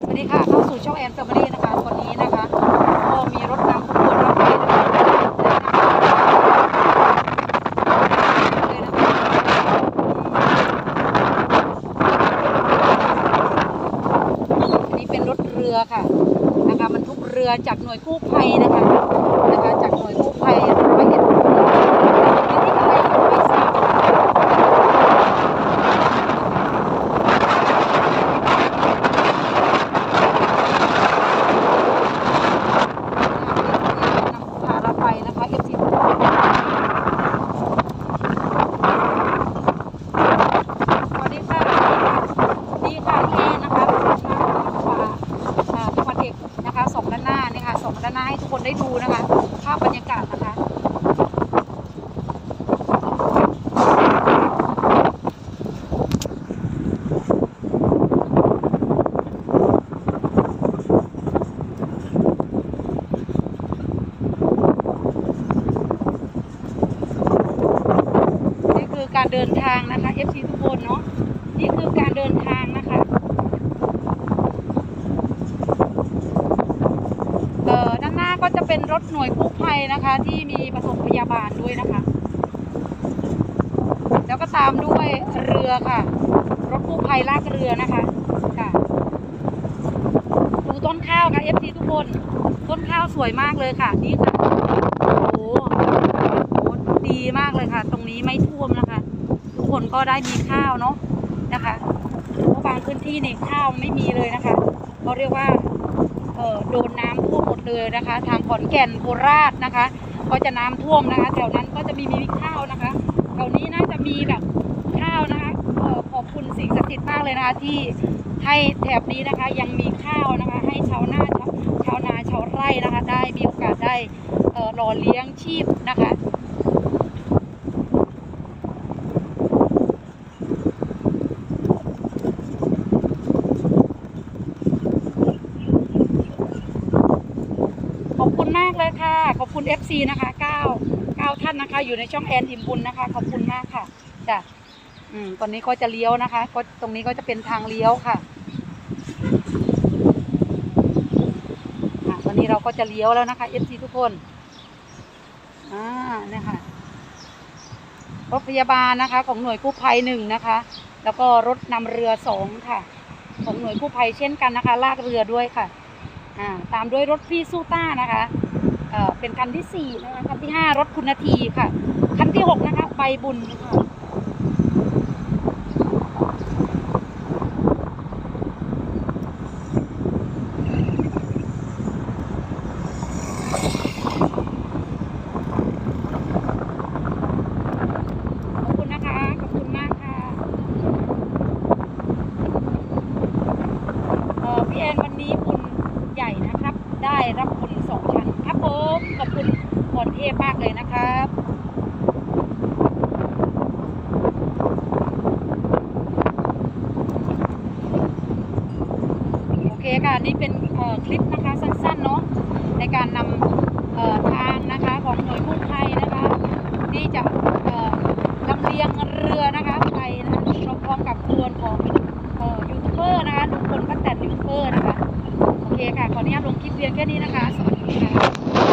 สวัสดีค่ะเข้าสู่ช่องแอนแฟมิลี่นะคะวันนี้นะคะก็มีรถนำขบวนรถไฟนะคะเลยนะคะอันนี้เป็นรถเรือค่ะนะคะบรรทุกเรือจากหน่วยกู้ภัยนะคะนะคะจากหน่วยกู้ภัยร้อยเอ็ดที่อะไรไม่ทราบค่ะ นำพาเราไปนะคะ FC ทุกคนสวัสดีค่ะดีค่ะพี่แอนนะคะมาอ่าจังหวัดเอกนะคะส่งด้านหน้านี่ค่ะส่งด้านหน้าให้ทุกคน ได้ดูนะคะภาพบรรยากาศนะคะนี่คือการเดินทางนะคะ FC ทุกคนเนาะนี่คือการเดินทางนะคะเอ่อด้านหน้าก็จะ เป็นรถหน่วยกู้ภัยนะคะ ที่มีประสมพยาบาลด้วยนะคะ แล้วก็ตามด้วยเรือค่ะ รถกู้ภัยลากเรือนะคะค่ะดูต้นข้าวค่ะ FC ทุกคน ต้นข้าวสวยมากเลยค่ะ นี่ค่ะโอ้ดีมากเลยค่ะ ตรงนี้ไม่ท่วมนะคะ ทุกคนก็ได้มีข้าวเนาะนะคะเพราะบางพื้นที่นี่ข้าวไม่มีเลยนะคะเขาเรียกว่า โดนน้ำท่วมหมดเลยนะคะ ทางขอนแก่นโคราชนะคะ ก็จะน้ำท่วมนะคะ แถวนั้นก็จะมีมีข้าวนะคะแถวนี้น่าจะมีแบบข้าวนะคะขอบคุณสิ่งศักดิ์สิทธิ์มากเลยนะคะ ที่ให้แถบนี้นะคะยังมีข้าวนะคะ ให้ชาวนาชาวนาชาวไร่นะคะ ได้มีโอกาสได้เอ่อหล่อเลี้ยงชีพนะคะ อบคุณมากเลยค่ะ ขอบคุณ FC นะคะ9 9ท่านนะคะ อยู่ในช่องแอนอิมบุญนะคะ ขอบคุณมากค่ะจ้ะอืมตอนนี้ก็จะเลี้ยวนะคะ ก็ตรงนี้ก็จะเป็นทางเลี้ยวค่ะอะตอนนี้เราก็จะเลี้ยวแล้วนะคะ FC ทุกคนอ่าเนี่ยค่ะรถพยาบาลนะคะ ของหน่วยกู้ภัยหนึ่งนะคะ แล้วก็รถนำเรือสองค่ะ ของหน่วยกู้ภัยเช่นกันนะคะ ลากเรือด้วยค่ะ ตามด้วยรถพี่ซูต้านะคะเอ่อเป็นคันที่สี่นะคะคันที่ห้ารถคุณนาทีค่ะ คันที่หกนะคะใบบุญค่ะขอบคุณนะคะขอบคุณมากค่ะเออพี่แอนวันนี้ ได้รับคุณสองชั้นครับผมขอบคุณหมอนเทพมากเลยนะครับโอเคค่ะนี่เป็นคลิปนะคะสั้นๆเนาะในการนำทางนะคะของหน่วยกู้ภัยนะคะ ที่จะลำเลียงเรือนะคะไปนะคะพร้อมกับขบวนของยูทูบเบอร์นะคะทุกคนก็แต่ยูทูบเบอร์นะคะ เคค่ะ ขออนุญาตลงคลิปเพียงแค่นี้นะคะ สวัสดีค่ะ